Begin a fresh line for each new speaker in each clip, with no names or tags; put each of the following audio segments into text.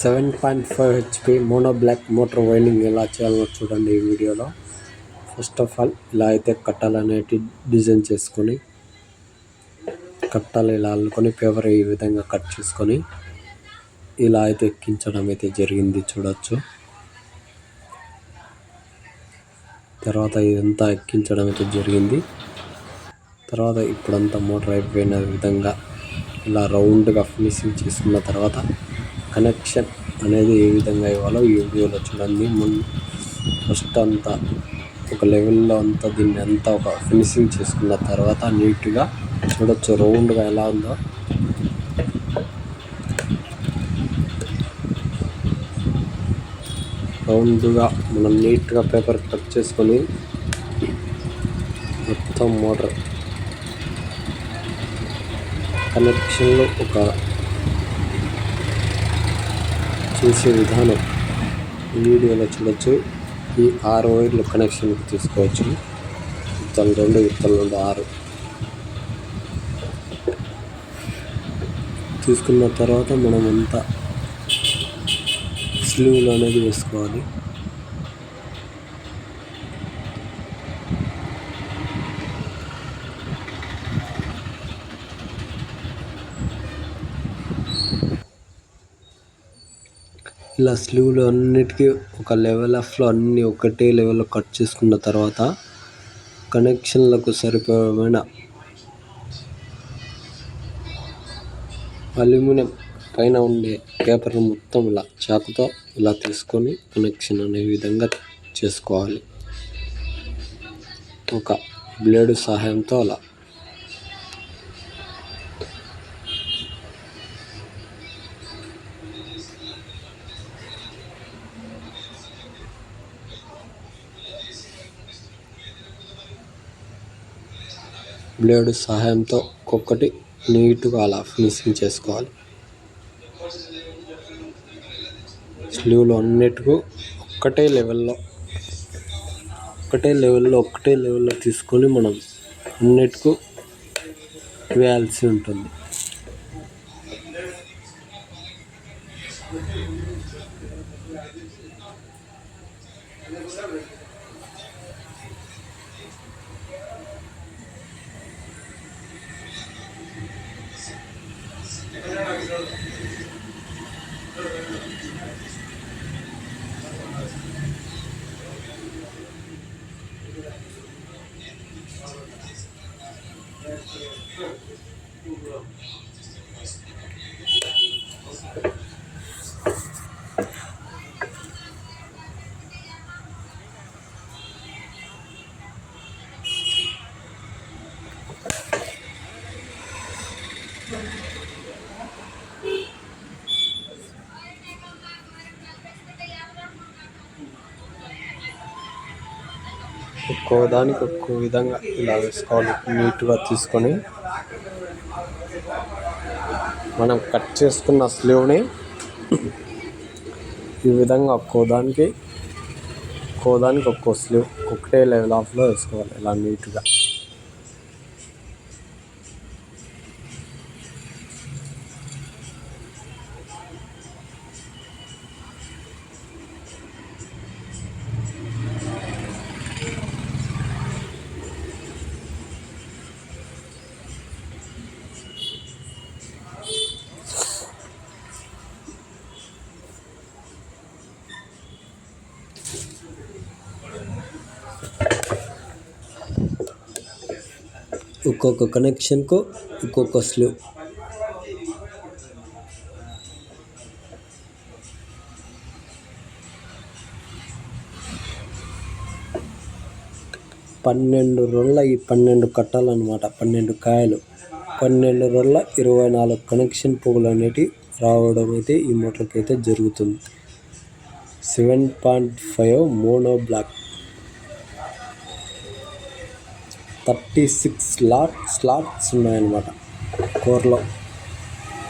Seven point five HP mono block motor winding ఎలా చేయాలో చూడండి ఈ వీడియోలో. ఫస్ట్ ఆఫ్ ఆల్ ఇలా అయితే కట్టాలనేటి డిజైన్ చేసుకొని కట్టాలు ఇలా అల్లుకొని పేపర్ ఈ విధంగా కట్ చేసుకొని ఇలా అయితే ఎక్కించడం అయితే జరిగింది చూడొచ్చు. తర్వాత ఇదంతా ఎక్కించడం అయితే జరిగింది. తర్వాత ఇప్పుడంతా మోటార్ అయిపోయిన విధంగా ఇలా రౌండ్గా ఫినిషింగ్ చేసుకున్న తర్వాత కనెక్షన్ అనేది ఏ విధంగా ఇవ్వాలో ఈ వీడియోలో చూడండి. ముందు ఫస్ట్ అంతా ఒక లెవెల్లో అంతా దీన్ని అంతా ఒక ఫినిషింగ్ చేసుకున్న తర్వాత నీట్గా చూడొచ్చు రౌండ్గా ఎలా ఉందో. రౌండ్గా మనం నీట్గా పేపర్ కట్ చేసుకొని మొత్తం మోటార్ కనెక్షన్లో ఒక చేసే విధానం ఈ వీడియోలో చూడొచ్చు. ఈ ఆరు వైర్లు కనెక్షన్కి తీసుకోవచ్చు. ఇత్తలు రెండు ఇత్తలు రెండు ఆరు. తీసుకున్న తర్వాత మనం అంతా స్లీవ్లు అనేది వేసుకోవాలి. ఇలా స్లీవ్లు అన్నిటికీ ఒక లెవెల్ ఆఫ్లో అన్నీ ఒకటే లెవెల్లో కట్ చేసుకున్న తర్వాత కనెక్షన్లకు సరిపోయిన అల్యూమినియం పైన ఉండే పేపర్ మొత్తం ఇలా చాకుతో ఇలా తీసుకొని కనెక్షన్ అనే విధంగా చేసుకోవాలి. ఒక బ్లేడు సహాయంతో అలా బ్లేడ్ సహాయంతో ఒక్కొక్కటి నీట్గా అలా ఫినిషింగ్ చేసుకోవాలి. స్లీవ్లు అన్నిటికూ ఒక్కటే లెవెల్లో ఒక్కటే లెవెల్లో ఒక్కటే లెవెల్లో తీసుకొని మనం అన్నిటికూ వేయాల్సి ఉంటుంది. ఒక్కో దానికి ఒక్కో విధంగా ఇలా వేసుకోవాలి నీట్గా తీసుకొని. మనం కట్ చేసుకున్న స్లీవ్ని ఈ విధంగా ఒక్కో దానికి ఒక్కో దానికి ఒక్కో స్లీవ్ ఒకటే లెవెల్ ఆఫ్లో వేసుకోవాలి ఇలా నీట్గా. ఒక్కొక్క కనెక్షన్కు ఒక్కొక్క స్లో పన్నెండు రొల్ల ఈ పన్నెండు కట్టాలన్నమాట పన్నెండు కాయలు. పన్నెండు రొల్ల ఇరవై నాలుగు కనెక్షన్ పువ్వులు అనేటివి రావడం అయితే ఈ మోటార్కి అయితే జరుగుతుంది. Seven point five mono block. Thirty six slot slots ఉన్నాయన్నమాట. కోర్లో.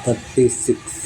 Thirty six.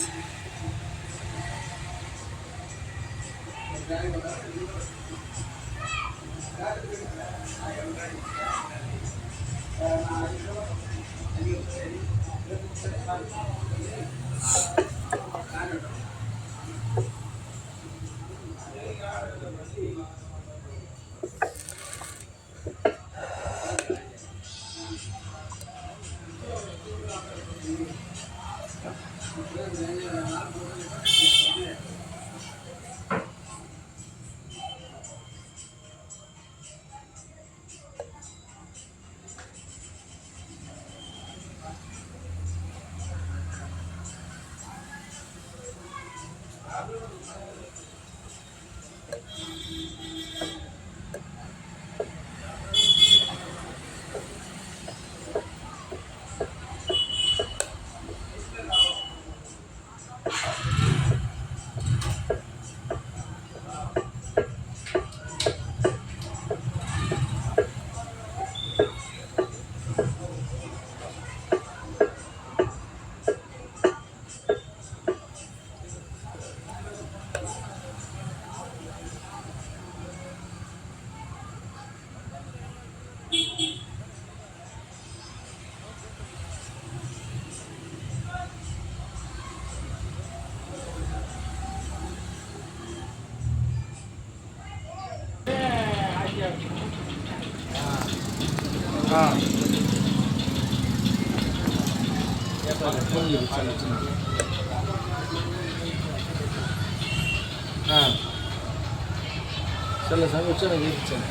చల్ల సార్ వచ్చాను చేయించాను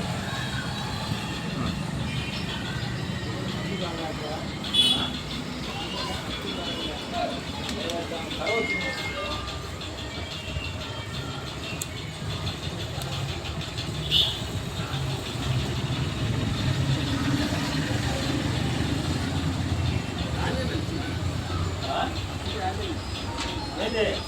ఏడా there.